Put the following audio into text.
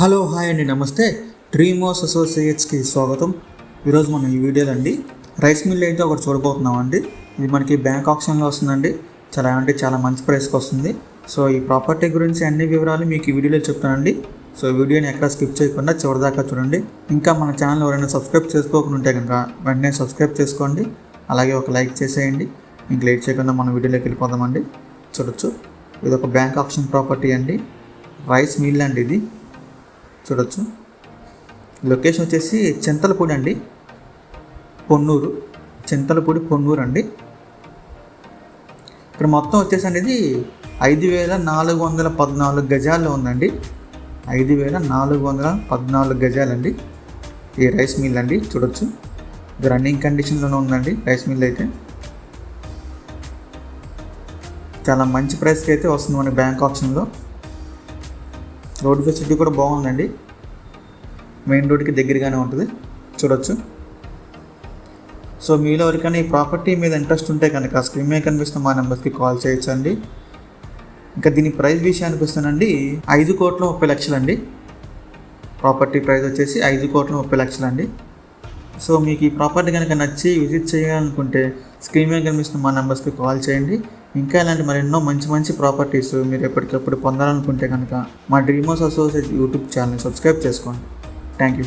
Hello hi అండి నమస్తే. డ్రీమోస్ అసోసియేట్స్కి స్వాగతం. ఈరోజు మనం ఈ వీడియోలో అండి రైస్ మిల్ అయితే ఒకటి చూడబోతున్నాం అండి ఇది మనకి బ్యాంక్ ఆప్షన్లో వస్తుందండి. చాలా అంటే చాలా మంచి ప్రైస్కి వస్తుంది. సో ఈ ప్రాపర్టీ గురించి అన్ని వివరాలు మీకు ఈ వీడియోలో చెప్తానండి. సో వీడియోని ఎక్కడ స్కిప్ చేయకుండా చివరిదాకా చూడండి. ఇంకా మన ఛానల్ ఎవరైనా సబ్స్క్రైబ్ చేసుకోకుండా ఉంటే కనుక వెంటనే సబ్స్క్రైబ్ చేసుకోండి. అలాగే ఒక లైక్ చేసేయండి. ఇంక లేట్ చేయకుండా మన వీడియోలోకి వెళ్ళిపోదామండి. చూడొచ్చు. ఇది ఒక బ్యాంక్ ఆప్షన్ ప్రాపర్టీ అండి. రైస్ మిల్ అండి ఇది. చూడొచ్చు. లొకేషన్ వచ్చేసి చింతలపూడి అండి. పొన్నూరు. చింతలపూడి పొన్నూరు అండి. ఇక్కడ మొత్తం వచ్చేసి అనేది ఐదు వేల నాలుగు వందల పద్నాలుగు గజాల్లో ఉందండి. ఐదు వేల నాలుగు వందల పద్నాలుగు గజాలండి. ఈ రైస్ మిల్ అండి చూడొచ్చు. ఇది రన్నింగ్ కండిషన్లోనే ఉందండి రైస్ మిల్ అయితే. చాలా మంచి ప్రైస్కి అయితే వస్తుంది మన బ్యాంక్ ఆప్షన్లో. రోడ్ ఫెసిలిటీ కూడా బాగుందండి. మెయిన్ రోడ్కి దగ్గరగానే ఉంటుంది. చూడొచ్చు. సో మీలో ఎవరికైనా ఈ ప్రాపర్టీ మీద ఇంట్రెస్ట్ ఉంటే కనుక స్క్రీన్ మీద కనిపిస్తున్న మా నెంబర్స్కి కాల్ చేయొచ్చండి. ఇంకా దీని ప్రైస్ విషయానికి వస్తానండి ఐదు కోట్ల ముప్పై లక్షలండి. ప్రాపర్టీ ప్రైస్ వచ్చేసి ఐదు కోట్ల ముప్పై లక్షలండి. సో మీకు ఈ ప్రాపర్టీ కనుక నచ్చి విజిట్ చేయాలనుకుంటే స్క్రీన్ మీద కనిపిస్తున్న మా నెంబర్స్కి కాల్ చేయండి. ఇంకా ఇలాంటి మరెన్నో మంచి మంచి ప్రాపర్టీస్ మీరు ఎప్పటికప్పుడు పొందాలనుకుంటే కనుక మా Dreamos associate YouTube channel subscribe చేసుకోండి. Thank you